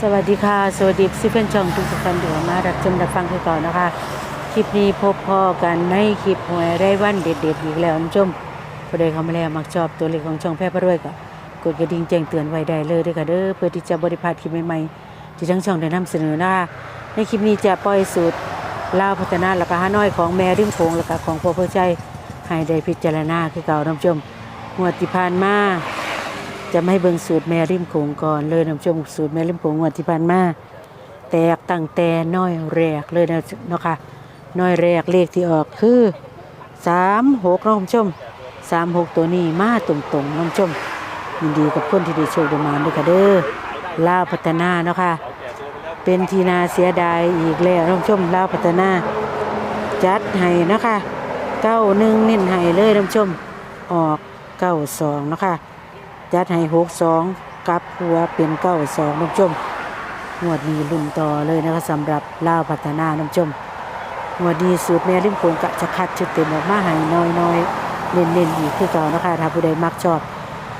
สวัสดีค่ะ สวัสดีซิเพื่อนช่องทุกท่านที่มารับชมรับฟังคือก่านะคะ คลิปนี้พบพ่อกันในคลิปหวยไร้วันเด็ดๆอีกแล้วท่านผู้ชมผู้ใดเข้ามาแล้วมักชอบตัวเลขของช่องแพร่พระรวยก็กดกระดิ่งแจ้งเตือนไว้ได้เลยด้วยค่ะเด้อเพื่อที่จะบริพาดคลิปใหม่ๆที่ทั้งช่องได้นำเสนอนะคะในคลิปนี้จะปล่อยสูตรลาวพัฒนาแล้วก็ฮานอยของแม่ริมโขงแล้วก็ของพ่อเพื่อใจให้ได้พิจารณาคือเก่าท่านผู้ชมงวดที่ผ่านมา จะไม่ให้เบิงสูตรแม่ริมโขงก่อนเลยนำชมสูตรแม่ริมโขงวันที่ผ่านมาแตกตั้งแต่น้อยแรกเลยนะเนาะค่ะน้อยแรกเลขที่ออกคือสามหกน้องชมสามหกตัวนี้มาตรงๆน้องชมยินดีกับคนที่ได้โชคด้มาด้วยค่ะเด้อลาวพัฒนาเนาะค่ะเป็นทีนาเสียดายอีกแล้วน้องชมลาวพัฒนา จัดให้เนาะคะเก้าหนึ่งเน้นให้เลยน้ำชมออกเก้าสองเนาะคะ จัดให้หกสองกับหัวเป็นเก้าสองน้ำชมงวดนี้ลุ่นต่อเลยนะคะสำหรับล่าพัฒนาน้ำชมงวดนี้สูตรแม่ริมโขงกะจะคัดชุดเต็มออกมาให้น้อยน้อยๆเน้นเน้นๆอีกคือเก่านะคะถ้าผู้ใดมักชอบ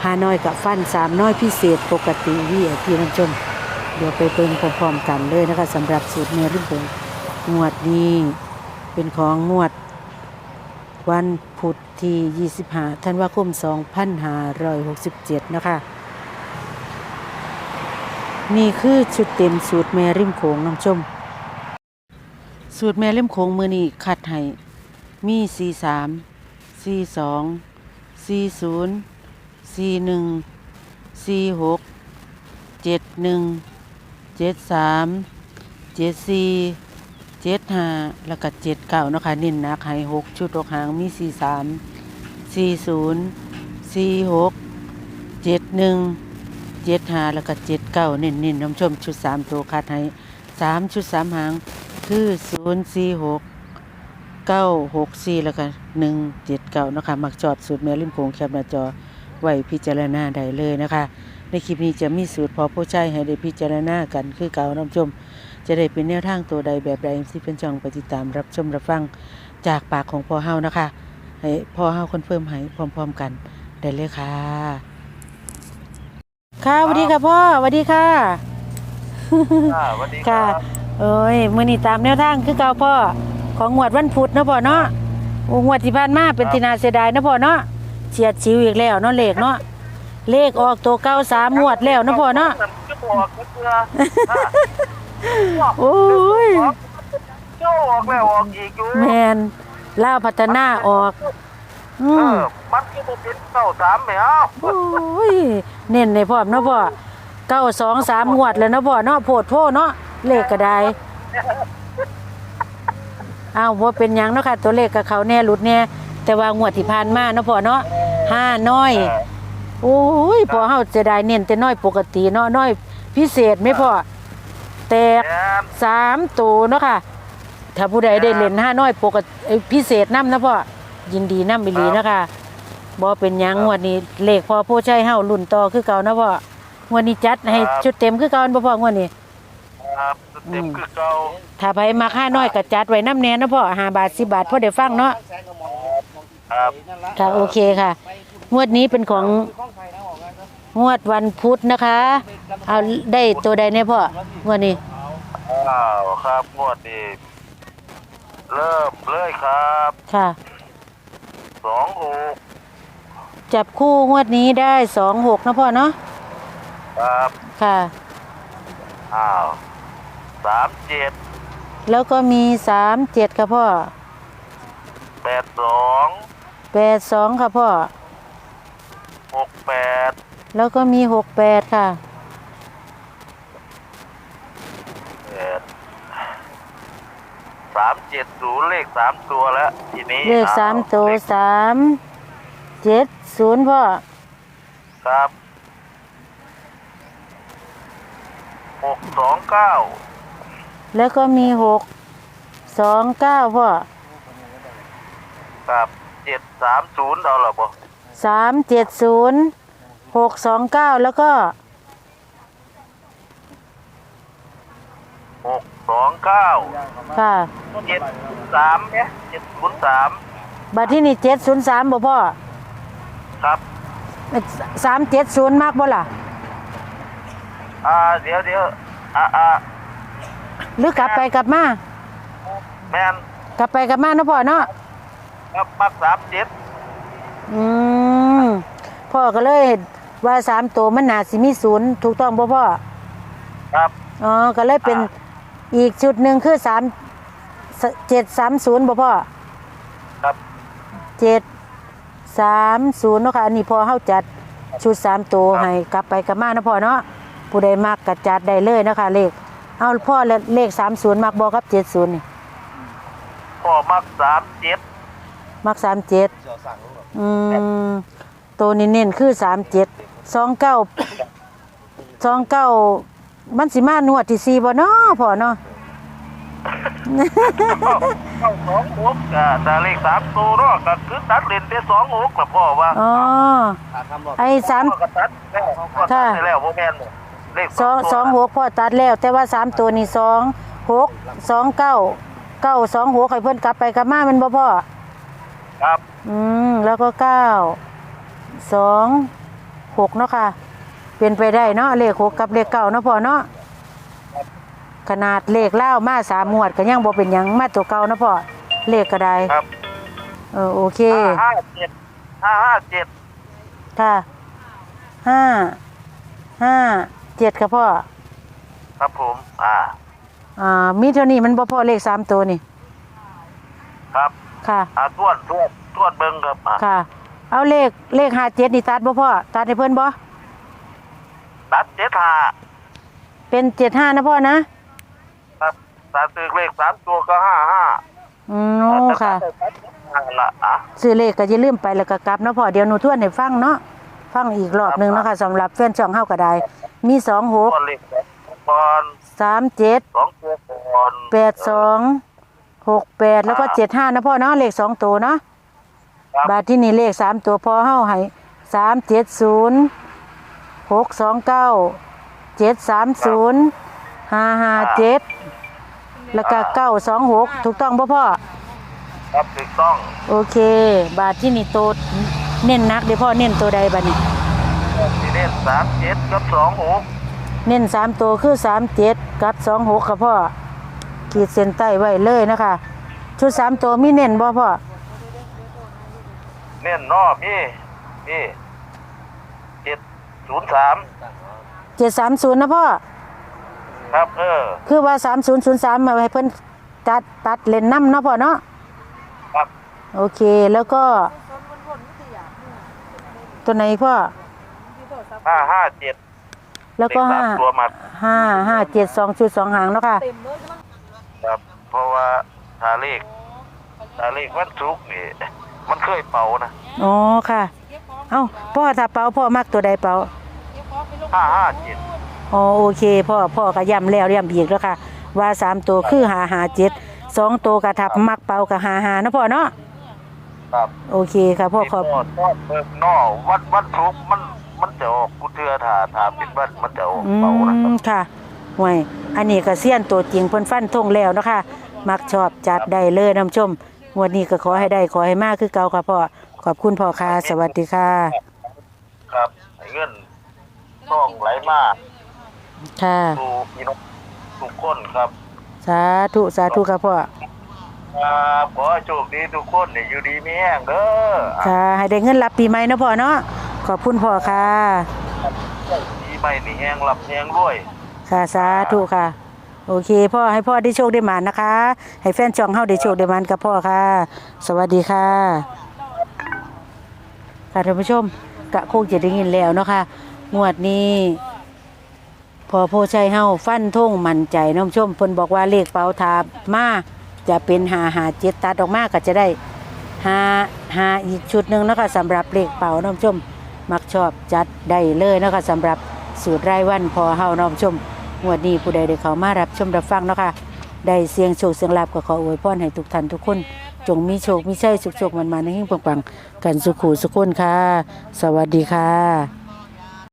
หาน้อยกับฟันสามน้อยพิเศษปกติวีไอพีน้ำชม เดี๋ยวไปเบิ่งพร้อมๆกันเลยนะคะสำหรับสูตรแม่ริมโขงงวดนี้เป็นของงวด วันพุธที่ 25 ธันวาคม 2567 นะคะ นี่คือชุดเต็มสูตรแม่ริมโขงน้ำชม สูตรแม่ริมโขงมือนี้คัดให้มี 43 42 40 41 46 71 73 74 เจ็ดห้าแล้วก็เจ็ดเก้านะคะเน้นนักให้หกชุดหกหางมีสี่สามสี่ศูนย์สี่หกเจ็ดหนึ่งเจ็ดห้าแล้วก็เจ็ดเก้าเน้นเน้นน้ำชมชุดสามตัวคัดให้สามชุดสามหางคือศูนย์สี่หกเก้าหกสี่แล้วก็หนึ่งเจ็ดเก้านะคะมักจอดสูตรแม่ริมโขงแคบหน้าจอไว้พิจารณาได้เลยนะคะ ในคลิปนี้จะมีสูตรพอผู้ใช้ให้ได้พิจารณากันคือเก่าน้ำชม จะได้เป็นแนวทางตัวใดแบบใดที่เป็นช่องไปติดตามรับชมรับฟังจากปากของพ่อเฮานะคะให้พ่อเฮาคอนเฟิร์มให้พร้อม ๆ กันได้เลยค่ะ ค่ะสวัสดีค่ะพ่อสวัสดีค่ะ อ่าสวัสดีคค่ะ รับเอ้ยมื้อนี้ตามแนวทางคือเก่าพ่อของงวดวันพุธเนาะพ่อเนาะโอ้งวดที่ผ่านมาเป็นที่น่าเสียดายเนาะพ่อเนาะเฉียดชิวอีกแล้วเนาะเลขเนาะเลขออกตัวเก้าสามงวดแล้วเนาะพ่อเนาะจะบอกก็เพื่อ โอ้ยเจ้าออกแล้วออกอีกอยู่แมนล่าวพัฒนาออก อืเอมอมันก็จะเป็นเก้าสามแมวโอ้ยเน้นในพร้อมเนาะพ่อเก้าสองสามงวดแล้วเนาะพ่อเนาะโพดโพเนาะเลขก็ได้อ้าวว่าเป็นหยังเนาะค่ะ ตัวเลขกับเขาแน่หลุดแน่แต่ว่างวดที่ผ่านมาเนาะพ่อเนาะห้าน้อย โอ้ยพอเฮาจะได้เน้นแต่น้อยปกติเนาะน้อยพิเศษไหม่พ่อแตกแอนสามตัวเนาะค่ะ ถ้าผู้ใดได้เล่นห้าน้อยปกติเอ้ยพิเศษน้ำนะพ่อยินดีน้ำบิลีนะคะบ่เป็นหยังงวดนี้เลขพอผู้ใช้เฮารุ่นต่อคือเก่านะพ่องวดนี้จัดให้ชุดเต็มคือเก่าบ่พ่องวดนี้ ครับเต็มคือเก่าถ้าไผมักห้าน้อยก็จัดไว้น้ำแน่นะพ่อห้าบาทสิบาทพ่อได้ฟังเนาะครับ ค่ะโอเคค่ะ งวดนี้เป็นของ งวดวันพุธนะคะ เอาได้ตัวใดเนี่ยพ่องวดนี้อ้าวครับงวดนี้เริ่มเลยครับค่ะสองหกจับคู่งวดนี้ได้สองหกนะพ่อเนาะครับค่ะอ้าวสามเจ็ดแล้วก็มีสามเจ็ดค่ะพ่อแปดสองแปดสองค่ะพ่อหกแปด แล้วก็มีหกแปดค่ะ แปดสามเจ็ดศูนย์เลขสามตัวแล้ว ทีนี้เลขสามตัวเลขสามเจ็ดศูนย์พ่อครับหกสองเก้าแล้วก็มีหกสองเก้าพ่อครับเจ็ดสามศูนย์เอาหรอบ่สามเจ็ดศูนย์ หกสองเก้าแล้วก็หกสองเก้าค่ะ เจ็ดสามเนี่ยเจ็ดศูนย์สามบัตรที่นี่เจ็ดศูนย์สามบ่พ่อครับสามเจ็ดศูนย์มากบ่ล่ะ อ่าเดี๋ยวเดี๋ยวอ่าอ่าหรือกลับไปกลับมา แมนกลับไปกลับมาเนาะพ่อเนาะครับมักสามเจ็ดอืมพ่อก็เลย ว่าสามตัวมันน่าสิมีศูนย์ถูกต้องบ่พ่อครับ อ๋อก็เลยเป็นอีกชุดหนึ่งคือสามเจ็ดสามศูนย์บ่พ่อครับเจ็ดสามศูนย์เนาะค่ะอันนี้พอเฮาจัดชุดสามตัวให้กลับไปกลับมาเนาะพ่อเนาะผู้ใดมักก็จัดได้เลยเนาะคะเลขเอาพ่อแล้วเลขสามศูนย์มักบ่ครับเจ็ดศูนย์นี่พ่อมักสามเจ็ดมักสามเจ็ดอืมตัวนี้เน้นคือสามเจ็ด สองเก้าสองเก้ามันสิมานวดที่สี่บ่เนาะพ่อเนาะเข้าสองหกอ่าแต่เลขสามตัวเนาะก็คือตัดเลนได้สองหกนะพ่อว่าอ๋อ ไอ้สาม พ่อก็ตัดแล้วก็ตัดไปแล้วโมแมนเลยเลขสองตัวสองหกพ่อตัดแล้ว แต่ว่าสามตัวนี่สองหกสองเก้าเก้าสองหกให้เพิ่นกลับไปกลับมาแมันบ่พ่อ ครับ อืม แล้วก็เก้าสอง หกเนาะค่ะ เป็นไปได้เนาะเลขหกกับเลขเก้าเนาะพ่อเนาะขนาดเลขเล่าวมาสามหมวดก็ยังบ่เป็นหยังมาตัวเก่าเนาะพ่อเลขก็ได้ครับ เออโอเคห้าห้าเจ็ดห้าห้าเจ็ดค่ะห้าห้าเจ็ดค่ะพ่อครับผม อ่า อ่ามีเท่านี้มันบ่พอเลขสามตัวนี่ครับ ค่ะ อ่าทวนทวนทวนเบิ้งครับอ่าค่ะ เอาเลขเลขห้าเจ็ดนี่ตัดบ่พ่อตัดให้เพิ่นบ่ตัดเจ็ดห้าเป็นเจ็ดห้านะพ่อนะครับตัดตึกเลขสามตัวก็ห้าห้าอืมโอ้ค่ะห้าละอะซื้อเลขก็อย่าลืมไปแล้วก็กลับเนาะพ่อเดี๋ยวหนูทวนให้ฟังเนาะฟังอีกรอบหนึงเนาะค่ะสำหรับแฟนช่องเฮาก็ได้ มีสองหกตัวเลขก่อนสามเจ็ดสองตัวก่อนแปดสองหกแปดแล้วก็เจ็ดห้านะพ่อเนาะเลขสองตัวเนาะครั บบาทที่นี่เลขสามตัวพอเฮาให้สามเจ็ดศูนย์หกสองเก้าเจ็ดสามศูนย์ห้าห้าเจ็ดแล้วก็เก้าสองหกถูกต้องป่ะพ่อครับถูกต้อง โอเค บาทที่นี่โตวเน้นนักเดี๋ยวพ่อเน้นตัวใดบาทนี้ที่เล่นสามเจ็ดกับสองหกเน้นสามตัวคือสามเจ็ดกับสองหกค่ะพ่อขีดเส้นใต้ไว้เลยนะคะ ชุดสามตัวมีเน้นบ่พ่อ เน่นนอพี่นี่เจ็ดศูนย์สามเจ็ดสามศูนย์นะพ่อ ครับเออ คือว่าสามศูนย์ศูนย์สามมาให้เพิ่นตัดตัดเลนน้ำเนาะพ่อเนาะครับ โอเคแล้วก็ ตัวไหนพ่อห้าห้าเจ็ดแล้วก็เลขห้าสามตัวมาห้าห้าเจ็ดสองชุดสองหางเนาะค่ะ ครับ เพราะว่าทาเลขทาเลขวันศุกร์นี่ มันเคยเป่านะอ๋อค่ะ เอ้าพ่อถ้าเป่าพ่อมักตัวใดเป่าห้าห้าเจ็ดอ๋อโอเคพ่อพ่อก็ย้ำแล้วย้ำอีกแล้วค่ะ ว่าสามตัวคือหาหาเจ็ดสองตัวกระทับมักเป่ากับหาหาเนาะพ่อเนาะครับโอเคค่ะพ่อขอบนี่พ่อเบิกนอวันวันศุกร์มันมันจะออกกูเทือถ้าถ้าเป็นวันมันจะออกอืเป่านะครับมค่ะห่วยอันนี้ก็เสี้ยนตัวจริงเพิ่นฟันทงแล้วเนาะค่ะมักชอบจัดได้เลยน้ำชม งวดนี้ก็ขอให้ได้ขอให้มากคือเก่าค่ะพ่อขอบคุณพ่อค่ะสวัสดีค่ะ ครับให้เงินต้องไหลมาค่ะ สู่พี่น้องทุกคนครับ สาธุสาธุค่ะพ่อครับขอให้โชคดีทุกคนเนี่ยอยู่ดีมีแห้งเด้อค่ะ ให้ได้เงินรับปีใหม่เนาะพ่อเนาะขอบคุณพ่อค่ะดีไม่นี่แห้งหลับแห้งรวย ค่ะสาธุค่ะ โอเคพ่อให้พ่อได้โชคได้หมานนะคะ ให้แฟนช่องเฮาได้โชคได้หมานกับพ่อค่ะ สวัสดีค่ะค่ะท่านผู้ชมกะโคงจะได้ยินแล้วเนาะค่ะงวดนี้พอโพชัยเฮาฟันทงมั่นใจน้องชมเพิ่นบอกว่าเลขเปาทามาจะเป็นหาหาเจ็ดตัดออกมาก็จะได้หาหาอีกชุดหนึ่งนะคะสำหรับเลขเป๋าน้องชม มักชอบจัดได้เลยนะคะสำหรับสูตรรายวันพอเฮาน้องชม งวดนี้ผู้ใดได้เข้ามารับชมรับฟังเนาะค่ะได้เสียงโชคเสียงลาบก็ขออวยพรให้ทุกท่านทุกคน จงมีโชคมีชัยสุขๆมันมาในหิ้งปังๆกันสุขูสุขคนค่ะ สวัสดีค่ะ